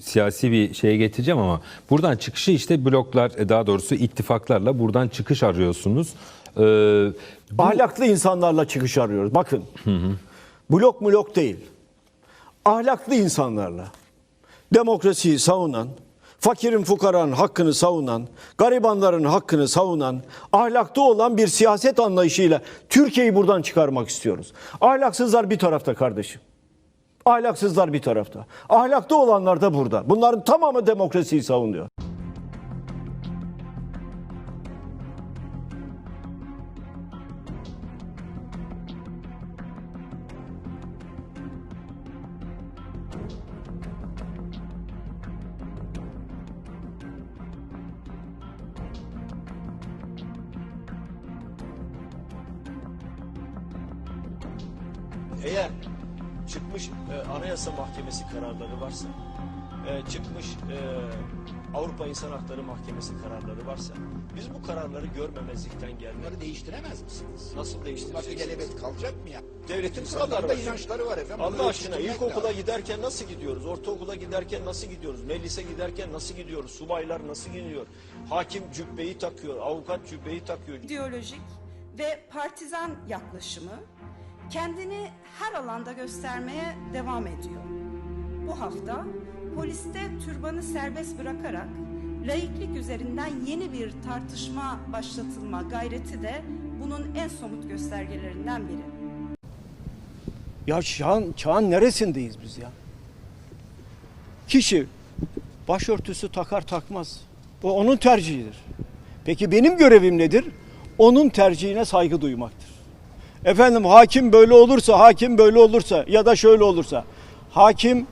siyasi bir şeye getireceğim ama buradan çıkışı işte bloklar e, daha doğrusu ittifaklarla buradan çıkış arıyorsunuz. Ee, bu- Ahlaklı insanlarla çıkış arıyoruz. Bakın. Blok blok değil. Ahlaklı insanlarla. Demokrasiyi savunan, fakirin fukaranın hakkını savunan, garibanların hakkını savunan, ahlaklı olan bir siyaset anlayışıyla Türkiye'yi buradan çıkarmak istiyoruz. Ahlaksızlar bir tarafta kardeşim. Ahlaksızlar bir tarafta. Ahlaklı olanlar da burada. Bunların tamamı demokrasiyi savunuyor. Eğer çıkmış e, Anayasa Mahkemesi kararları varsa, e, çıkmış e, Avrupa İnsan Hakları Mahkemesi kararları varsa, biz bu kararları görmemezlikten gelmedik. Bunları değiştiremez misiniz? Nasıl Bak değiştireceksiniz? ilelebet kalacak mı ya? Devletin da var. inançları var efendim. Allah Bunu aşkına ölçtürmek ilkokula lazım. giderken nasıl gidiyoruz? Ortaokula giderken nasıl gidiyoruz? Meclise giderken nasıl gidiyoruz? Subaylar nasıl gidiyor? Hakim cübbeyi takıyor, avukat cübbeyi takıyor. ideolojik ve partizan yaklaşımı kendini her alanda göstermeye devam ediyor. Bu hafta poliste türbanı serbest bırakarak laiklik üzerinden yeni bir tartışma başlatılma gayreti de bunun en somut göstergelerinden biri. Ya çağın, çağın neresindeyiz biz ya? Kişi başörtüsü takar takmaz. O onun tercihidir. Peki benim görevim nedir? Onun tercihine saygı duymaktır. Efendim hakim böyle olursa, hakim böyle olursa ya da şöyle olursa. Hakim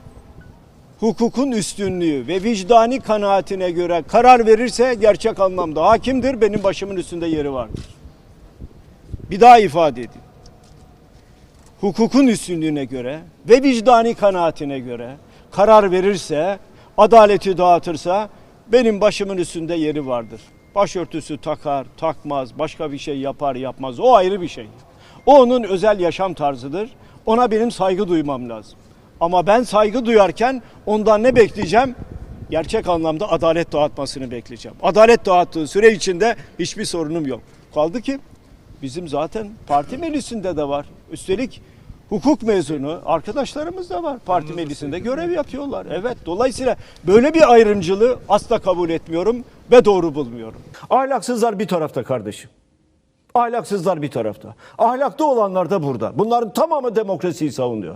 hukukun üstünlüğü ve vicdani kanaatine göre karar verirse gerçek anlamda hakimdir. Benim başımın üstünde yeri vardır. Bir daha ifade edeyim hukukun üstünlüğüne göre ve vicdani kanaatine göre karar verirse, adaleti dağıtırsa benim başımın üstünde yeri vardır. Başörtüsü takar, takmaz, başka bir şey yapar, yapmaz. O ayrı bir şey. O onun özel yaşam tarzıdır. Ona benim saygı duymam lazım. Ama ben saygı duyarken ondan ne bekleyeceğim? Gerçek anlamda adalet dağıtmasını bekleyeceğim. Adalet dağıttığı süre içinde hiçbir sorunum yok. Kaldı ki Bizim zaten parti meclisinde de var. Üstelik hukuk mezunu arkadaşlarımız da var. Parti meclisinde görev yapıyorlar. Evet. Dolayısıyla böyle bir ayrımcılığı asla kabul etmiyorum ve doğru bulmuyorum. Ahlaksızlar bir tarafta kardeşim. Ahlaksızlar bir tarafta. Ahlaklı olanlar da burada. Bunların tamamı demokrasiyi savunuyor.